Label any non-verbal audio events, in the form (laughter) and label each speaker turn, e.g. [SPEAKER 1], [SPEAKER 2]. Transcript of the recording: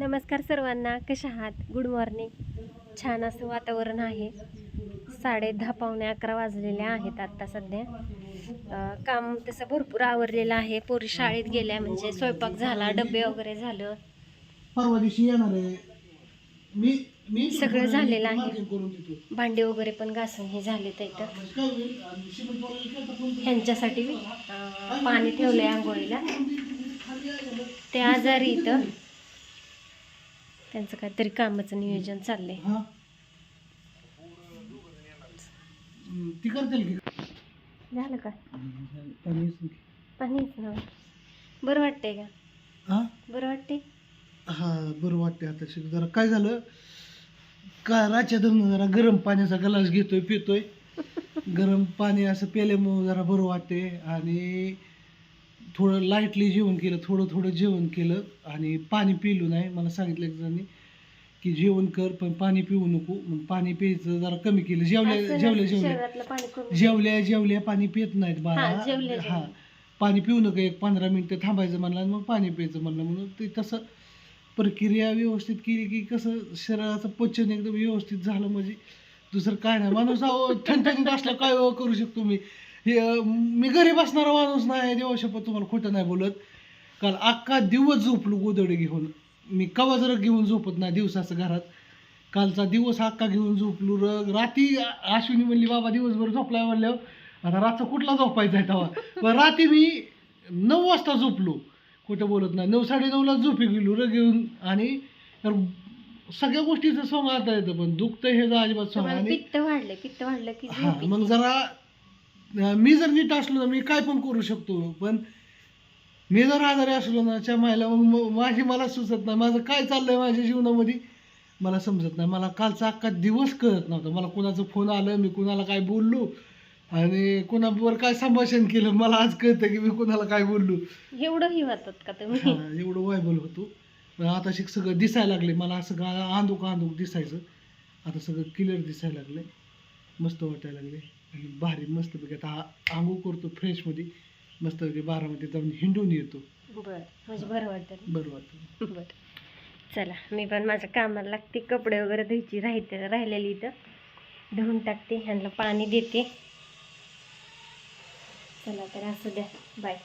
[SPEAKER 1] नमस्कार सर्वांना कशा आहात? गुड मॉर्निंग छान असं वातावरण आहे. साडे दहा पावणे अकरा वाजलेले आहेत आत्ता सध्या. काम तसं भरपूर आवरलेलं आहे. पोरी शाळेत गेल्या म्हणजे स्वयंपाक झाला डबे वगैरे झालं.
[SPEAKER 2] परवा दिवशी येणार आहे.
[SPEAKER 1] सगळं झालेलं आहे. भांडी वगैरे पण घासून हे झाले तर इथं
[SPEAKER 2] म्हणजे तर
[SPEAKER 1] ह्यांच्यासाठी पाणी आंघोळीला.
[SPEAKER 2] खाली आहे ना.
[SPEAKER 1] ते आजारी इथं. त्यांचं काहीतरी कामाचं नियोजन चाललंय.
[SPEAKER 2] हा? ती करतील
[SPEAKER 1] झालं का. पाणीच ना बरं वाटतंय का?
[SPEAKER 2] हा?
[SPEAKER 1] बरं वाटते
[SPEAKER 2] हा बरं वाटते आता. शिक जरा काय झालं? का रातच्या दम जरा गरम पाण्याचा ग्लास घेतोय पितोय. (laughs) गरम पाणी असं प्याल्यामुळं जरा बरं वाटते आणि थोडं लाईटली जेवण केलं थोडं थोडं जेवण केलं आणि पाणी पिलो नाही. मला सांगितलं जणांनी की जेवण कर पण पाणी पिऊ नको. मग पाणी प्यायचं जरा कमी केलं. जेवल्या जेवल्या जेवल्या. जेवल्या जेवल्या पाणी पित नाहीत
[SPEAKER 1] हा,
[SPEAKER 2] बाळा हा. पाणी पिऊ नका एक पंधरा मिनिटं थांबायचं म्हणलं आणि मग पाणी प्यायचं म्हणलं. म्हणून ते तसं प्रक्रिया व्यवस्थित केली की कसं शरीराचं पचन एकदम व्यवस्थित झालं म्हणजे दुसरं काय नाही. माणूस अहो ठणठणीत असलं काय हो करू शकतो मी? हे मी घरी बसणारा माणूस नाही देवाशपथ तुम्हाला खोटं नाही बोलत. कारण अख्खा दिवस झोपलो गोदडे घेऊन. मी कवा जरा घेऊन झोपत नाही दिवसाचं घरात. कालचा दिवस अख्खा घेऊन झोपलो र राती अश्विनी म्हणली बाबा दिवसभर झोपलाय म्हणल्यावर आता रातचा कुठला झोपायचा आहे तेव्हा पण रात्री मी नऊ वाजता झोपलो. कुठं बोलत नाही. नऊ साडेनऊला झोपी गेलो र घेऊन आणि तर सगळ्या गोष्टीचं सोंग आता येतं पण दुखतं हे अजिबात सोंग आणि
[SPEAKER 1] पित्त वाढलं पित्त वाढलं की
[SPEAKER 2] मग. जरा मी जर नीट असलो ना मी काय पण करू शकतो पण मी जर आजारी असलो ना चमायला मग म- माझी मला सुचत नाही. माझं काय चाललंय माझ्या जीवनामध्ये? मला समजत नाही. मला कालचा अख्खा दिवस कळत नव्हता. मला कुणाचं फोन आलं मी कुणाला काय बोललो आणि कुणाबरोबर काय संभाषण केलं मला आज कळतं की मी कुणाला काय बोललो.
[SPEAKER 1] एवढंही होतात का तुम्ही?
[SPEAKER 2] हा, एवढं वायबल होतो. पण आता शिक सगळं दिसायला लागले. मला असं गा आंदूक आंदूक दिसायचं. आता सगळं क्लिअर दिसायला लागले. मस्त वाटायला लागले. आणि भारी मस्तपैकी आता आ- आंघोळ करतो फ्रेशमध्ये मस्तपैकी बारामध्ये जाऊन हिंडून येतो.
[SPEAKER 1] बर म्हणजे बरं वाटतं.
[SPEAKER 2] बरं वाटतं.
[SPEAKER 1] बर. चला मी पण माझ्या कामाला लागते. कपडे वगैरे धुयची राहते राहिलेली इथं. धुवून टाकते ह्यांना पाणी देते. चला तर असू द्या. बाय